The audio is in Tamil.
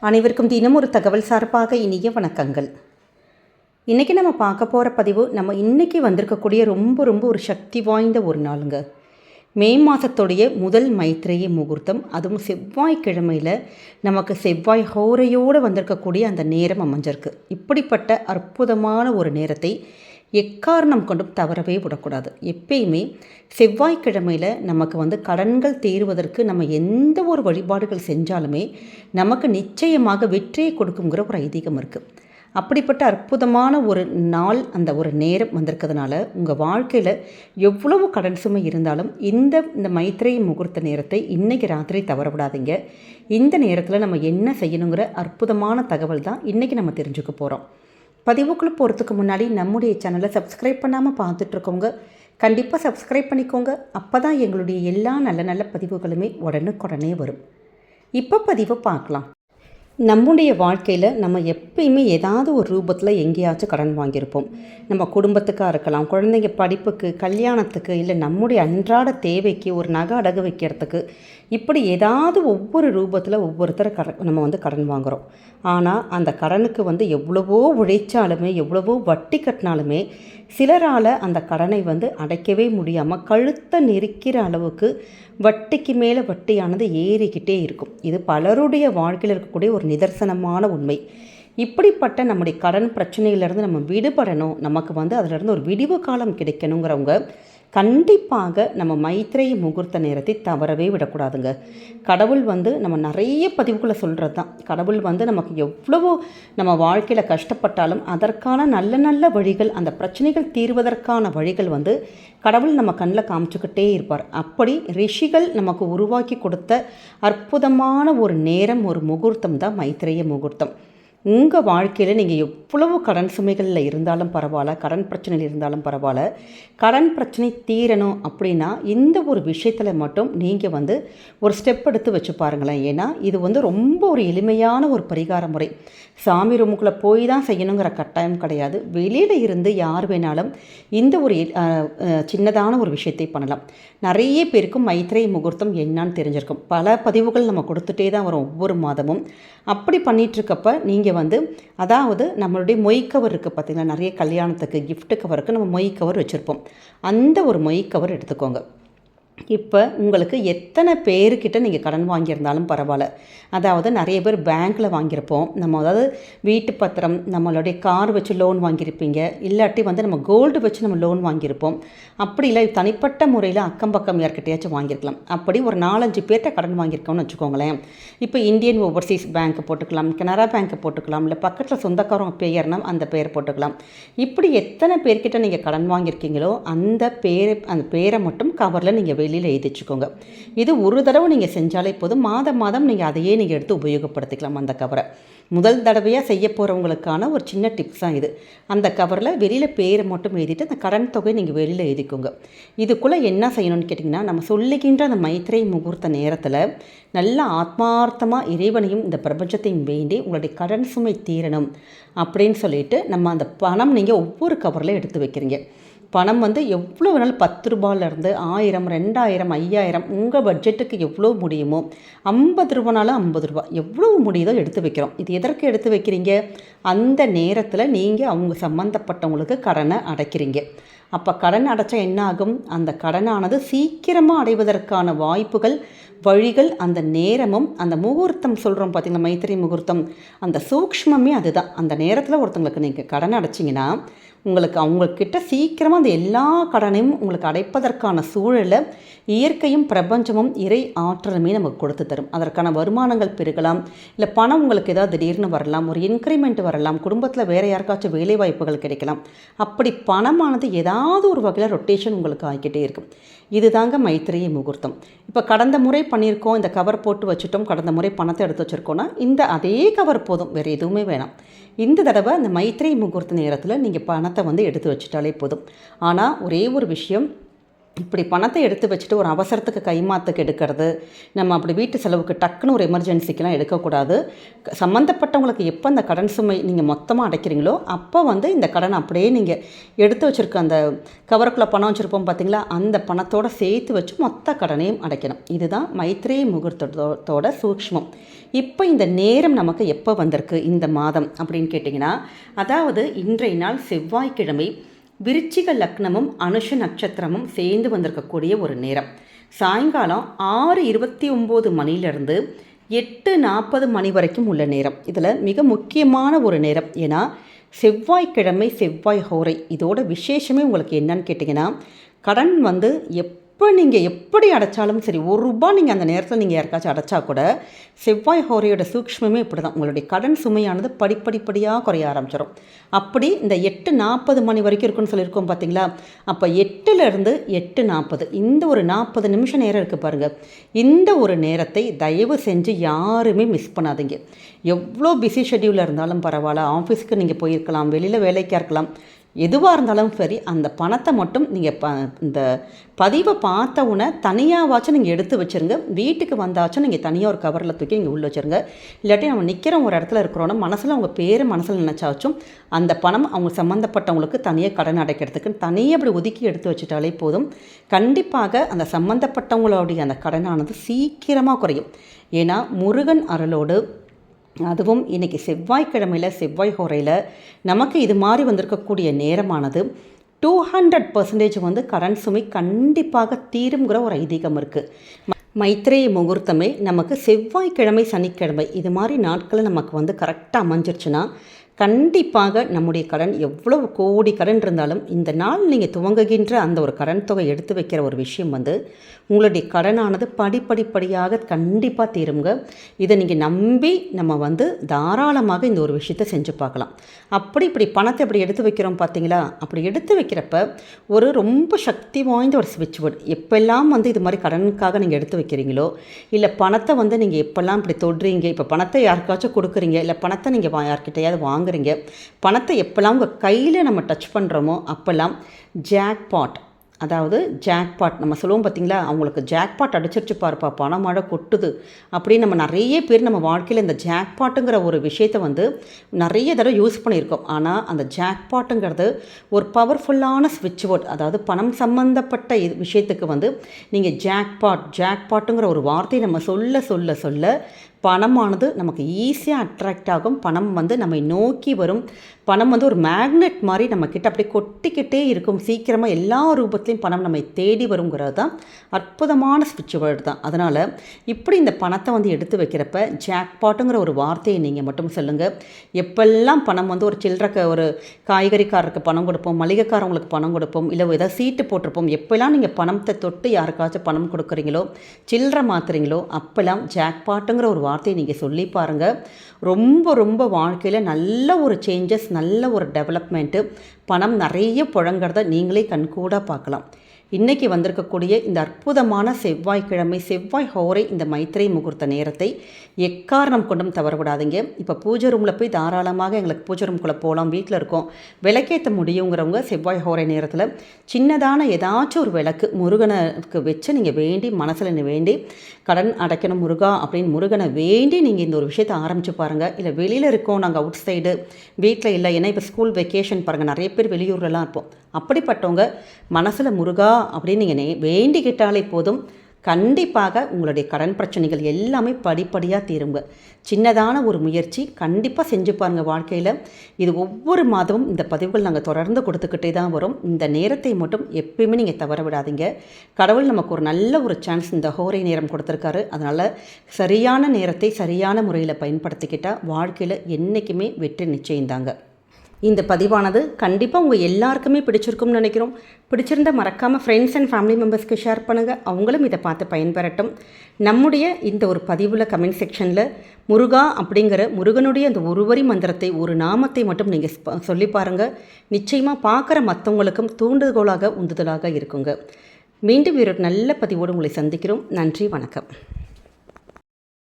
அனைவருக்கும் தினம் ஒரு தகவல் சார்பாக இனிய வணக்கங்கள். இன்றைக்கி நம்ம பார்க்க போகிற பதிவு நம்ம இன்றைக்கி வந்திருக்கக்கூடிய ரொம்ப ரொம்ப ஒரு சக்தி வாய்ந்த ஒரு நாளுங்க. மே மாதத்துடைய முதல் மைத்திரேய முகூர்த்தம். அதுவும் செவ்வாய்க்கிழமையில் நமக்கு செவ்வாய் ஹோரையோடு வந்திருக்கக்கூடிய அந்த நேரம் அமைஞ்சிருக்கு. இப்படிப்பட்ட அற்புதமான ஒரு நேரத்தை எக்காரணம் கொண்டும் தவறவே விடக்கூடாது. எப்பயுமே செவ்வாய்க்கிழமையில் நமக்கு வந்து கடன்கள் தீர்வதற்கு நம்ம எந்த ஒரு வழிபாடுகள் செஞ்சாலுமே நமக்கு நிச்சயமாக வெற்றியை கொடுக்குங்கிற ஒரு ஐதீகம் இருக்குது அப்படிப்பட்ட அற்புதமான ஒரு நாள் அந்த ஒரு நேரம் வந்திருக்கிறதுனால உங்கள் வாழ்க்கையில் எவ்வளவு கடன் சுமை இருந்தாலும் இந்த இந்த மைத்திரை முகூர்த்த நேரத்தை இன்றைக்கி ராத்திரி தவற விடாதீங்க. இந்த நேரத்தில் நம்ம என்ன செய்யணுங்கிற அற்புதமான தகவல் தான் இன்றைக்கி நம்ம தெரிஞ்சுக்க போகிறோம் பதிவுக்குள்ளே போகிறதுக்கு முன்னாடி நம்முடைய சேனலை சப்ஸ்கிரைப் பண்ணாமல் பார்த்துட்ருக்கோங்க. கண்டிப்பாக சப்ஸ்கிரைப் பண்ணிக்கோங்க. அப்போ தான் எங்களுடைய எல்லா நல்ல நல்ல பதிவுகளுமே உடனுக்குடனே வரும். இப்போ பதிவை பார்க்கலாம். நம்முடைய வாழ்க்கையில் நம்ம எப்பயுமே ஏதாவது ஒரு ரூபத்தில் எங்கேயாச்சும் கடன் வாங்கியிருப்போம். நம்ம குடும்பத்துக்காக இருக்கலாம் குழந்தைங்க படிப்புக்கு கல்யாணத்துக்கு இல்லை நம்முடைய அன்றாட தேவைக்கு ஒரு நகை அடகு வைக்கிறதுக்கு இப்படி ஏதாவது ஒவ்வொரு ரூபத்தில் ஒவ்வொருத்தரை கடன் நம்ம வந்து கடன் வாங்குகிறோம் ஆனால் அந்த கடனுக்கு வந்து எவ்வளவோ உழைச்சாலுமே எவ்வளவோ வட்டி கட்டினாலுமே சிலரால் அந்த கடனை வந்து அடைக்கவே முடியாமல் கழுத்தை நெரிக்கிற அளவுக்கு வட்டிக்கு மேலே வட்டியானது ஏறிக்கிட்டே இருக்கும். இது பலருடைய வாழ்க்கையில் இருக்கக்கூடிய ஒரு நிதர்சனமான உண்மை. இப்படிப்பட்ட நம்முடைய கடன் பிரச்சனையிலேருந்து நம்ம விடுபடணும். நமக்கு வந்து அதிலிருந்து ஒரு விடிவு காலம் கிடைக்கணுங்கிறவங்க கண்டிப்பாக நம்ம மைத்திரை முகூர்த்த நேரத்தை தவறவே விடக்கூடாதுங்க. கடவுள் வந்து நம்ம நிறைய பதிவுகளை சொல்கிறது தான் கடவுள் வந்து நமக்கு எவ்வளவோ நம்ம வாழ்க்கையில் கஷ்டப்பட்டாலும் அதற்கான நல்ல நல்ல வழிகள் அந்த பிரச்சனைகள் தீர்வதற்கான வழிகள் வந்து கடவுள் நம்ம கண்ணில் காமிச்சுக்கிட்டே இருப்பார். அப்படி ரிஷிகள் நமக்கு உருவாக்கி கொடுத்த அற்புதமான ஒரு நேரம் ஒரு முகூர்த்தம் தான் மைத்திரைய முகூர்த்தம். உங்கள் வாழ்க்கையில் நீங்கள் எவ்வளவு கடன் சுமைகளில் இருந்தாலும் பரவாயில்ல கடன் பிரச்சனையில் இருந்தாலும் பரவாயில்ல கடன் பிரச்சனை தீரணும் அப்படின்னா இந்த ஒரு விஷயத்தில் மட்டும் நீங்கள் வந்து ஒரு ஸ்டெப் எடுத்து வச்சு பாருங்களேன். ஏன்னா இது வந்து ரொம்ப ஒரு எளிமையான ஒரு பரிகார முறை. சாமி ரூமுக்குள்ளே போய் தான் செய்யணுங்கிற கட்டாயம் கிடையாது. வெளியில் இருந்து யார் வேணாலும் இந்த ஒரு சின்னதான ஒரு விஷயத்தை பண்ணலாம். நிறைய பேருக்கும் மைத்திரை முகூர்த்தம் என்னான்னு தெரிஞ்சிருக்கும். பல பதிவுகள் நம்ம கொடுத்துட்டே தான் வரும் ஒவ்வொரு மாதமும். அப்படி பண்ணிகிட்ருக்கப்ப நீங்கள் வந்து அதாவது நம்மளுடைய மொய் கவர் இருக்குது பார்த்திங்கன்னா நிறைய கல்யாணத்துக்கு கிஃப்ட் கவருக்கு நம்ம மொய் கவர் வச்சுருப்போம். அந்த ஒரு மொய் கவர் எடுத்துக்கோங்க. இப்போ உங்களுக்கு எத்தனை பேர்கிட்ட நீங்கள் கடன் வாங்கியிருந்தாலும் பரவாயில்ல. அதாவது நிறைய பேர் பேங்க்கில் வாங்கியிருப்போம். நம்ம அதாவது வீட்டு பத்திரம் நம்மளுடைய கார் வச்சு லோன் வாங்கியிருப்பீங்க. இல்லாட்டி வந்து நம்ம கோல்டு வச்சு நம்ம லோன் வாங்கியிருப்போம். அப்படி இல்லை தனிப்பட்ட முறையில் அக்கம் பக்கம் யார்கிட்டயாச்சும் வாங்கியிருக்கலாம். அப்படி ஒரு நாலஞ்சு பேர்கிட்ட கடன் வாங்கியிருக்கோம்னு வச்சுக்கோங்களேன். இப்போ இந்தியன் ஓவர்சீஸ் பேங்க் போட்டுக்கலாம் கனரா பேங்க் போட்டுக்கலாம் இல்லை பக்கத்தில் சொந்தக்காரங்க பெயர்னா அந்த பேர் போட்டுக்கலாம். இப்படி எத்தனை பேர்கிட்ட நீங்கள் கடன் வாங்கியிருக்கீங்களோ அந்த பேரை அந்த பேரை மட்டும் கவரில் நீங்கள் வெளியில் எழுதி வச்சுக்கோங்க இது ஒரு தடவை நீங்கள் செஞ்சாலே போதும். மாதம் மாதம் நீங்கள் அதையே நீங்கள் எடுத்து உபயோகப்படுத்திக்கலாம் அந்த கவரை. முதல் தடவையாக செய்ய போகிறவங்களுக்கான ஒரு சின்ன டிப்ஸ் தான் இது. அந்த கவரில் வெளியில் பேரை மட்டும் எழுதிட்டு அந்த கடன் தொகை நீங்கள் வெளியில் எழுதிக்கோங்க. இதுக்குள்ளே என்ன செய்யணும்னு கேட்டிங்கன்னா நம்ம சொல்லுகின்ற அந்த மைத்திரை முகூர்த்த நேரத்தில் நல்ல ஆத்மார்த்தமாக இறைவனையும் இந்த பிரபஞ்சத்தையும் வேண்டி உங்களுடைய கடன் சுமை தீரணும் அப்படின்னு சொல்லிட்டு நம்ம அந்த பணம் நீங்கள் ஒவ்வொரு கவரில் எடுத்து வைக்கிறீங்க. பணம் வந்து எவ்வளோ வேணாலும் பத்து ரூபாயிலேருந்து ஆயிரம் ரெண்டாயிரம் ஐயாயிரம் உங்கள் பட்ஜெட்டுக்கு எவ்வளோ முடியுமோ ஐம்பது ரூபானாலும் ஐம்பது ரூபா. எவ்வளோ முடியுதோ எடுத்து வைக்கிறோம். இது எதற்கு எடுத்து வைக்கிறீங்க? அந்த நேரத்தில் நீங்கள் அவங்க சம்மந்தப்பட்டவங்களுக்கு கடனை அடைக்கிறீங்க. அப்போ கடன் அடைச்சா என்ன ஆகும் அந்த கடனானது சீக்கிரமாக அடைவதற்கான வாய்ப்புகள் வழிகள் அந்த நேரமும் அந்த முகூர்த்தம் சொல்கிறோம் பார்த்திங்களா மைத்திரி முகூர்த்தம். அந்த சூக்ஷ்மமே அதுதான். அந்த நேரத்தில் ஒருத்தங்களுக்கு நீங்கள் கடன் அடைச்சிங்கன்னா உங்களுக்கு அவங்கக்கிட்ட சீக்கிரமாக அந்த எல்லா கடனையும் உங்களுக்கு அடைப்பதற்கான சூழலை இயற்கையும் பிரபஞ்சமும் இறை ஆற்றலுமே நமக்கு கொடுத்து தரும். அதற்கான வருமானங்கள் பெருகலாம். இல்லை பணம் உங்களுக்கு ஏதாவது திடீர்னு வரலாம். ஒரு இன்க்ரிமெண்ட் வரலாம். குடும்பத்தில் வேறு யாருக்காச்சும் வேலை வாய்ப்புகள் கிடைக்கலாம். அப்படி பணமானது ஏதாவது ஒரு வகையில் ரொட்டேஷன் உங்களுக்கு ஆகிக்கிட்டே இருக்கும். இது தாங்க மைத்திரிய முகூர்த்தம். இப்போ கடந்த முறை பண்ணியிருக்கோம் இந்த கவர் போட்டு வச்சுட்டோம் கடந்த முறை பணத்தை எடுத்து வச்சுருக்கோன்னா இந்த அதே கவர் போதும் வேறு எதுவுமே வேணாம். இந்த தடவை அந்த மைத்திரை முகூர்த்த நேரத்தில் நீங்கள் பணத்தை வந்து எடுத்து வச்சுட்டாலே போதும். ஆனால் ஒரே ஒரு விஷயம் இப்படி பணத்தை எடுத்து வச்சுட்டு ஒரு அவசரத்துக்கு கைமாத்துக்கு எடுக்கிறது நம்ம அப்படி வீட்டு செலவுக்கு டக்குன்னு ஒரு எமர்ஜென்சிக்கெலாம் எடுக்கக்கூடாது. சம்மந்தப்பட்டவங்களுக்கு எப்போ அந்த கடன் சுமை நீங்கள் மொத்தமாக அடைக்கிறீங்களோ அப்போ வந்து இந்த கடன் அப்படியே நீங்கள் எடுத்து வச்சுருக்க அந்த கவருக்குள்ளே பணம் வச்சுருப்போம் பார்த்தீங்களா அந்த பணத்தோடு சேர்த்து வச்சு மொத்த கடனையும் அடைக்கணும். இதுதான் மைத்ரேய முகூர்த்தத்தோட சூக்ஷ்மம். இப்போ இந்த நேரம் நமக்கு எப்போ வந்திருக்கு இந்த மாதம் அப்படின்னு கேட்டிங்கன்னா அதாவது இன்றைய நாள் செவ்வாய்க்கிழமை விருச்சிக லக்னமும் அனுஷ நட்சத்திரமும் சேர்ந்து வந்திருக்கக்கூடிய ஒரு நேரம். சாயங்காலம் ஆறு இருபத்தி ஒம்பது மணிலேருந்து எட்டு நாற்பது மணி வரைக்கும் உள்ள நேரம். இதில் மிக முக்கியமான ஒரு நேரம். ஏன்னா செவ்வாய்க்கிழமை செவ்வாய் ஹோரை. இதோட விசேஷமே உங்களுக்கு என்னன்னு கேட்டிங்கன்னா கடன் வந்து எப் எப்போ நீங்கள் எப்படி அடைச்சாலும் சரி ஒரு ரூபாய் நீங்கள் அந்த நேரத்தில் நீங்கள் யாருக்காச்சும் அடைச்சா கூட செவ்வாய் ஹோரையோட சூக்ஷ்மமே இப்படி தான் உங்களுடைய கடன் சுமையானது படிப்படிப்படியாக குறைய ஆரம்பிச்சிடும் அப்படி இந்த எட்டு நாற்பது மணி வரைக்கும் இருக்குன்னு சொல்லியிருக்கோம் பார்த்தீங்களா அப்போ எட்டுலேருந்து எட்டு நாற்பது இந்த ஒரு நாற்பது நிமிஷம் நேரம் இருக்குது பாருங்கள் இந்த ஒரு நேரத்தை தயவு செஞ்சு யாருமே மிஸ் பண்ணாதீங்க. எவ்வளோ பிஸி ஷெடியூலில் இருந்தாலும் பரவாயில்ல. ஆஃபீஸுக்கு நீங்கள் போயிருக்கலாம் வெளியில் வேலைக்காக இருக்கலாம். எதுவாக இருந்தாலும் சரி அந்த பணத்தை மட்டும் நீங்கள் ப இந்த பதிவை பார்த்த உடனே தனியாகவாச்சும் நீங்கள் எடுத்து வச்சுருங்க. வீட்டுக்கு வந்தாச்சும் நீங்கள் தனியாக ஒரு கவரில் தூக்கி நீங்கள் உள்ளே வச்சுருங்க. இல்லாட்டி நம்ம நிற்கிற ஒரு இடத்துல இருக்கிறோன்னா மனசில் அவங்க பேர் மனசில் நினச்சாச்சும் அந்த பணம் அவங்க சம்மந்தப்பட்டவங்களுக்கு தனியாக கடன் அடைக்கிறதுக்கு தனியாக அப்படி ஒதுக்கி எடுத்து வச்சுட்டாலே போதும். கண்டிப்பாக அந்த சம்மந்தப்பட்டவங்களுடைய அந்த கடனானது சீக்கிரமாக குறையும். ஏன்னா முருகன் அருளோடு அதுவும் இன்றைக்கி செவ்வாய்க்கிழமையில் செவ்வாய் ஹோரையில் நமக்கு இது மாதிரி வந்திருக்கக்கூடிய நேரமானது. டூ ஹண்ட்ரட் பர்சன்டேஜ் வந்து கடன் சுமை கண்டிப்பாக தீருங்கிற ஒரு ஐதீகம் இருக்குது மைத்ரேய முகூர்த்தமே நமக்கு செவ்வாய்க்கிழமை சனிக்கிழமை இது மாதிரி நாட்களில் நமக்கு வந்து கரெக்டாக அமைஞ்சிருச்சுன்னா கண்டிப்பாக நம்முடைய கடன் எவ்வளவு கோடி கடன் இருந்தாலும் இந்த நாள் நீங்கள் துவங்குகின்ற அந்த ஒரு கடன் தொகை எடுத்து வைக்கிற ஒரு விஷயம் வந்து உங்களுடைய கடனானது படிப்படிப்படியாக கண்டிப்பாக தீருங்க. இதை நீங்கள் நம்பி நம்ம வந்து தாராளமாக இந்த ஒரு விஷயத்தை செஞ்சு பார்க்கலாம். அப்படி இப்படி பணத்தை இப்படி எடுத்து வைக்கிறோம் பார்த்தீங்களா? அப்படி எடுத்து வைக்கிறப்ப ஒரு ரொம்ப சக்தி வாய்ந்த ஒரு ஸ்விட்ச் போர்டு. எப்பெல்லாம் வந்து இது மாதிரி கடனுக்காக நீங்கள் எடுத்து வைக்கிறீங்களோ இல்லை பணத்தை வந்து நீங்கள் எப்பெல்லாம் இப்படி தொடுறீங்க இப்போ பணத்தை யாருக்காச்சும் கொடுக்குறீங்க இல்லை பணத்தை நீங்கள் வா யார்கிட்டயாவது வாங்குறீங்க. பணத்தை எப்போல்லாம் உங்கள் கையில் நம்ம டச் பண்ணுறோமோ அப்போல்லாம் ஜாக்பாட் அதாவது ஜாக்பாட் நம்ம சொல்லுவோம் பார்த்தீங்களா அவங்களுக்கு ஜாக்பாட் அடிச்சிருச்சு பாருப்பா பணம் மழை கொட்டுது அப்படின்னு நம்ம நிறைய பேர் நம்ம வாழ்க்கையில் இந்த ஜாக்பாட்டுங்கிற ஒரு விஷயத்தை வந்து நிறைய தடவை யூஸ் பண்ணியிருக்கோம். ஆனால் அந்த ஜாக்பாட்டுங்கிறது ஒரு பவர்ஃபுல்லான ஸ்விட்ச் போர்ட் அதாவது பணம் சம்மந்தப்பட்ட இது விஷயத்துக்கு வந்து நீங்கள் ஜாக்பாட் ஜாக்பாட்டுங்கிற ஒரு வார்த்தையை நம்ம சொல்ல சொல்ல சொல்ல பணமானது நமக்கு ஈஸியாக அட்ராக்ட் ஆகும். பணம் வந்து நம்மை நோக்கி வரும். பணம் வந்து ஒரு மேக்னெட் மாதிரி நம்மக்கிட்ட அப்படியே கொட்டிக்கிட்டே இருக்கும். சீக்கிரமாக எல்லா ரூபத்துலேயும் பணம் நம்மை தேடி வருங்கிறது தான் அற்புதமான ஸ்விட்ச் வேர்டு தான். அதனால் இப்படி இந்த பணத்தை வந்து எடுத்து வைக்கிறப்ப ஜாக்பாட்டுங்கிற ஒரு வார்த்தையை நீங்கள் மட்டும் சொல்லுங்கள் எப்பெல்லாம் பணம் வந்து ஒரு சில்லற ஒரு காய்கறிக்காரருக்கு பணம் கொடுப்போம் மளிகைக்காரங்களுக்கு பணம் கொடுப்போம் இல்லை ஏதாவது சீட்டு போட்டிருப்போம் எப்பெல்லாம் நீங்கள் பணத்தை தொட்டு யாருக்காச்சும் பணம் கொடுக்குறீங்களோ சில்லற மாத்துறீங்களோ அப்போல்லாம் ஜாக்பாட்டுங்கிற ஒரு வார்த்தையை நீங்கள் சொல்லி பாருங்கள் ரொம்ப ரொம்ப வாழ்க்கையில் நல்ல ஒரு சேஞ்சஸ் நல்ல ஒரு டெவலப்மெண்ட்டு பணம் நிறைய புழங்குறத நீங்களே கண்கூடாக பார்க்கலாம். இன்றைக்கி வந்திருக்கக்கூடிய இந்த அற்புதமான செவ்வாய்க்கிழமை செவ்வாய் ஹோரை இந்த மைத்திரை முகூர்த்த நேரத்தை எக்காரணம் கொண்டும் தவற இப்போ பூஜை ரூமில் போய் தாராளமாக எங்களுக்கு பூஜை ரூம்குள்ளே போகலாம் வீட்டில் இருக்கோம். விளக்கேற்ற முடியுங்கிறவங்க செவ்வாய் ஹோரை நேரத்தில் சின்னதான ஏதாச்சும் ஒரு விளக்கு முருகனுக்கு வச்சு நீங்கள் வேண்டி மனசில் வேண்டி கடன் அடைக்கணும் முருகா அப்படின்னு முருகனை வேண்டி நீங்கள் இந்த ஒரு விஷயத்தை ஆரம்பித்து பாருங்கள் இல்லை வெளியில் இருக்கோம் நாங்கள் அவுட் சைடு வீட்டில் இல்லை. ஏன்னா இப்போ ஸ்கூல் வெக்கேஷன் பாருங்கள் நிறைய பேர் வெளியூர்லலாம் இருப்போம். அப்படிப்பட்டவங்க மனசில் முருகா அப்படின்னு நீங்கள் நே வேண்டிக்கிட்டாலே போதும். கண்டிப்பாக உங்களுடைய கடன் பிரச்சனைகள் எல்லாமே படிப்படியாக தீருங்க. சின்னதான ஒரு முயற்சி கண்டிப்பாக செஞ்சு பாருங்கள் வாழ்க்கையில். இது ஒவ்வொரு மாதமும் இந்த பதிவுகள் நாங்கள் தொடர்ந்து கொடுத்துக்கிட்டே தான் வரும். இந்த நேரத்தை மட்டும் எப்பயுமே நீங்கள் தவற விடாதீங்க. கடவுள் நமக்கு ஒரு நல்ல ஒரு சான்ஸ் இந்த ஹோரை நேரம் கொடுத்துருக்காரு. அதனால் சரியான நேரத்தை சரியான முறையில் பயன்படுத்திக்கிட்டால் வாழ்க்கையில் என்றைக்குமே வெற்றி நிச்சயம்தாங்க இந்த பதிவானது கண்டிப்பாக உங்கள் எல்லாருக்குமே பிடிச்சிருக்கும்னு நினைக்கிறோம். பிடிச்சிருந்தா மறக்காமல் ஃப்ரெண்ட்ஸ் அண்ட் ஃபேமிலி மெம்பர்ஸ்க்கு ஷேர் பண்ணுங்கள் அவங்களும் இதை பார்த்து பயன்பெறட்டும். நம்முடைய இந்த ஒரு பதிவில் கமெண்ட் செக்ஷனில் முருகா அப்படிங்கிற முருகனுடைய அந்த ஒருவரி மந்திரத்தை ஒரு நாமத்தை மட்டும் நீங்கள் சொல்லி பாருங்கள் நிச்சயமாக பார்க்குற மற்றவங்களுக்கும் தூண்டுகோலாக உந்துதலாக இருக்குங்க. மீண்டும் ஒரு நல்ல பதிவோடு உங்களை சந்திக்கிறோம். நன்றி வணக்கம்.